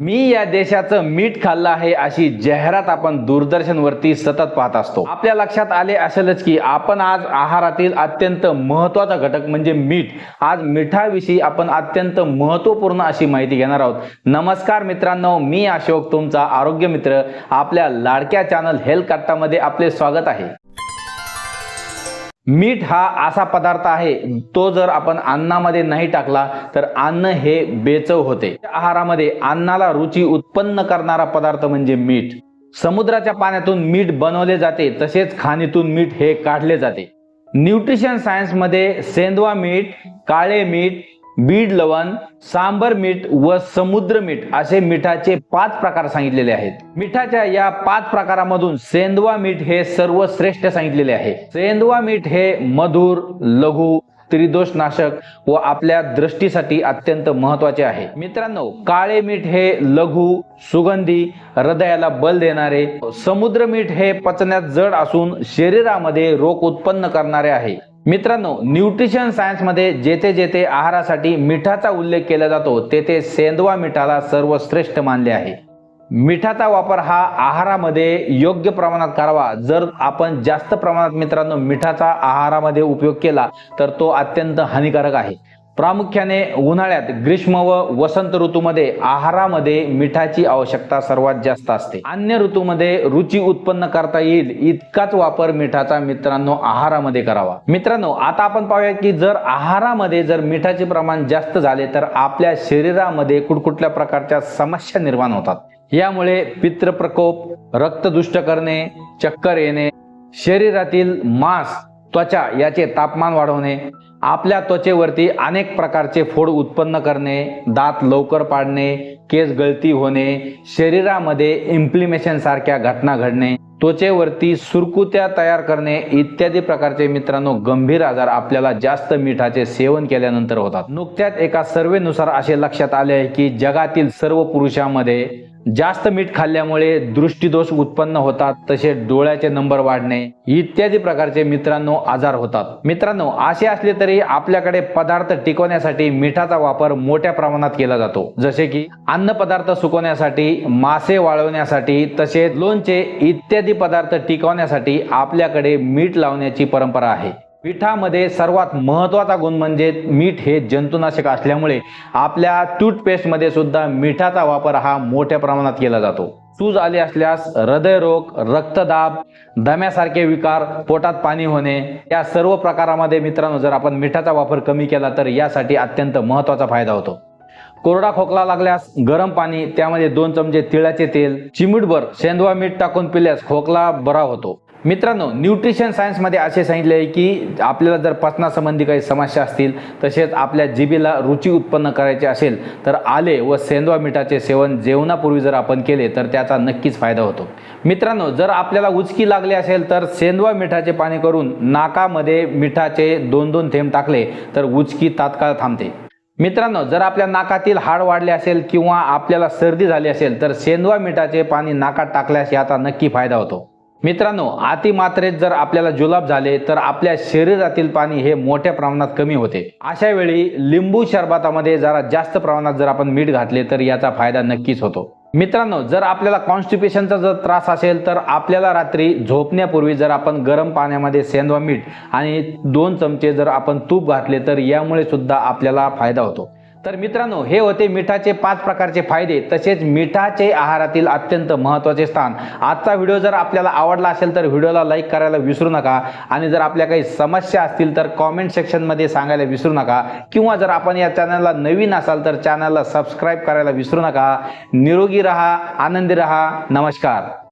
मी या देशाचं मीठ खाल्लं आहे अशी जाहिरात आपण दूरदर्शनवरती सतत पाहत असतो. आपल्या लक्षात आले असेलच की आपण आज आहारातील अत्यंत महत्त्वाचा घटक म्हणजे मीठ. आज मिठाविषयी आपण अत्यंत महत्त्वपूर्ण अशी माहिती घेणार आहोत. नमस्कार मित्रांनो मी अशोक तुमचा आरोग्य मित्र. आपल्या लाडक्या चॅनल हेल्थ कट्टामध्ये आपले स्वागत आहे. मीठ हा असा पदार्थ आहे तो जर आपण अन्नामध्ये नाही टाकला तर अन्न हे बेचव होते. आहारामध्ये अन्नाला रुची उत्पन्न करणारा पदार्थ म्हणजे मीठ. समुद्राच्या पाण्यातून मीठ बनवले जाते तसेच खाणीतून मीठ हे काढले जाते. न्यूट्रिशन सायन्समध्ये सेंदवा मीठ काळे मीठ बीड लवण सांबर मीठ व समुद्र मीठ असे मिठाचे पाच प्रकार सांगितलेले आहेत. मिठाच्या या पाच प्रकारामधून सेंदवा मीठ हे सर्वश्रेष्ठ सांगितलेले आहे. सेंदवा मीठ हे मधुर लघु त्रिदोषनाशक व आपल्या दृष्टीसाठी अत्यंत महत्त्वाचे आहे. मित्रांनो काळे मीठ हे लघु सुगंधी हृदयाला बल देणारे समुद्र मीठ हे पचण्यात जड असून शरीरामध्ये रोग उत्पन्न करणारे आहे. मित्रांनो न्यूट्रिशन सायन्समध्ये जेथे जेथे आहारासाठी मिठाचा उल्लेख केला जातो तेथे सेंदवा मिठाला सर्वश्रेष्ठ मानले आहे. मिठाचा वापर हा आहारामध्ये योग्य प्रमाणात करावा. जर आपण जास्त प्रमाणात मित्रांनो मिठाचा आहारामध्ये उपयोग केला तर तो अत्यंत हानिकारक आहे. प्रामुख्याने उन्हाळ्यात ग्रीष्म व वसंत ऋतूमध्ये आहारामध्ये मिठाची आवश्यकता सर्वात जास्त असते. अन्य ऋतूमध्ये रुची उत्पन्न करता येईल इतकाच वापर मिठाचा मित्रांनो आहारामध्ये करावा. मित्रांनो आता आपण पाहूया की जर आहारामध्ये जर मिठाचे प्रमाण जास्त झाले तर आपल्या शरीरामध्ये कुठकुठल्या प्रकारच्या समस्या निर्माण होतात. यामुळे पित्र प्रकोप रक्तदुष्ट करणे चक्कर येणे शरीरातील मांस त्वचा याचे तापमान वाढवणे आपल्या त्वचेवरती अनेक प्रकारचे फोड उत्पन्न करणे दात लवकर पाडणे केस गळती होणे शरीरामध्ये इम्प्लिमेशन सारख्या घटना घडणे त्वचेवरती सुरकुत्या तयार करणे इत्यादी प्रकारचे मित्रांनो गंभीर आजार आपल्याला जास्त मिठाचे सेवन केल्यानंतर होतात. नुकत्याच एका सर्वेनुसार असे लक्षात आले आहे की जगातील सर्व पुरुषांमध्ये जास्त मीठ खाल्ल्यामुळे दृष्टीदोष उत्पन्न होतात तसे डोळ्याचे नंबर वाढणे इत्यादी प्रकारचे मित्रांनो आजार होतात. मित्रांनो असे असले तरी आपल्याकडे पदार्थ टिकवण्यासाठी मिठाचा वापर मोठ्या प्रमाणात केला जातो. जसे की अन्न पदार्थ सुकवण्यासाठी मासे वाळवण्यासाठी तसेच लोणचे इत्यादी पदार्थ टिकवण्यासाठी आपल्याकडे मीठ लावण्याची परंपरा आहे. मिठामध्ये सर्वात महत्त्वाचा गुण म्हणजे मीठ हे जंतुनाशक असल्यामुळे आपल्या टूथपेस्टमध्ये सुद्धा मिठाचा वापर हा मोठ्या प्रमाणात केला जातो. सूज आली असल्यास हृदयरोग रक्तदाब दम्यासारखे विकार पोटात पाणी होणे या सर्व प्रकारामध्ये मित्रांनो जर आपण मिठाचा वापर कमी केला तर यासाठी अत्यंत महत्त्वाचा फायदा होतो. कोरडा खोकला लागल्यास गरम पाणी त्यामध्ये दोन चमचे तिळाचे तेल चिमूटभर शेंदवा मीठ टाकून पिल्यास खोकला बरा होतो. मित्रांनो न्यूट्रिशन सायन्समध्ये असे सांगितले आहे की आपल्याला जर पचनासंबंधी काही समस्या असतील तसेच आपल्या जिबीला रुची उत्पन्न करायची असेल तर आले व सेंदवा मिठाचे सेवन जेवणापूर्वी जर आपण केले तर त्याचा नक्कीच फायदा होतो. मित्रांनो जर आपल्याला उचकी लागली असेल तर सेंदवा मिठाचे पाणी करून नाकामध्ये मिठाचे दोन दोन थेंब टाकले तर उचकी तात्काळ थांबते. मित्रांनो जर आपल्या नाकातील हाड वाढले असेल किंवा आपल्याला सर्दी झाली असेल तर सेंदवा मिठाचे पाणी नाकात टाकल्यास याचा नक्की फायदा होतो. मित्रांनो अतिमात्रेत जर आपल्याला जुलाब झाले तर आपल्या शरीरातील पाणी हे मोठ्या प्रमाणात कमी होते. अशा वेळी लिंबू शरबतामध्ये जरा जास्त प्रमाणात जर आपण मीठ घातले तर याचा फायदा नक्कीच होतो. मित्रांनो जर आपल्याला कॉन्स्टिपेशनचा जर त्रास असेल तर आपल्याला रात्री झोपण्यापूर्वी जर आपण गरम पाण्यामध्ये सेंदवा मीठ आणि दोन चमचे जर आपण तूप घातले तर यामुळे सुद्धा आपल्याला फायदा होतो. तर मित्रांनो हे होते मिठाचे पाच प्रकारचे फायदे तसेच मिठाचे आहारातील अत्यंत महत्त्वाचे स्थान. आजचा व्हिडिओ जर आपल्याला आवडला असेल तर व्हिडिओला लाईक करायला विसरू नका. आणि जर आपल्या काही समस्या असतील तर कॉमेंट सेक्शनमध्ये सांगायला विसरू नका. किंवा जर आपण या चॅनलला नवीन असाल तर चॅनलला सबस्क्राईब करायला विसरू नका. निरोगी रहा आनंदी रहा. नमस्कार.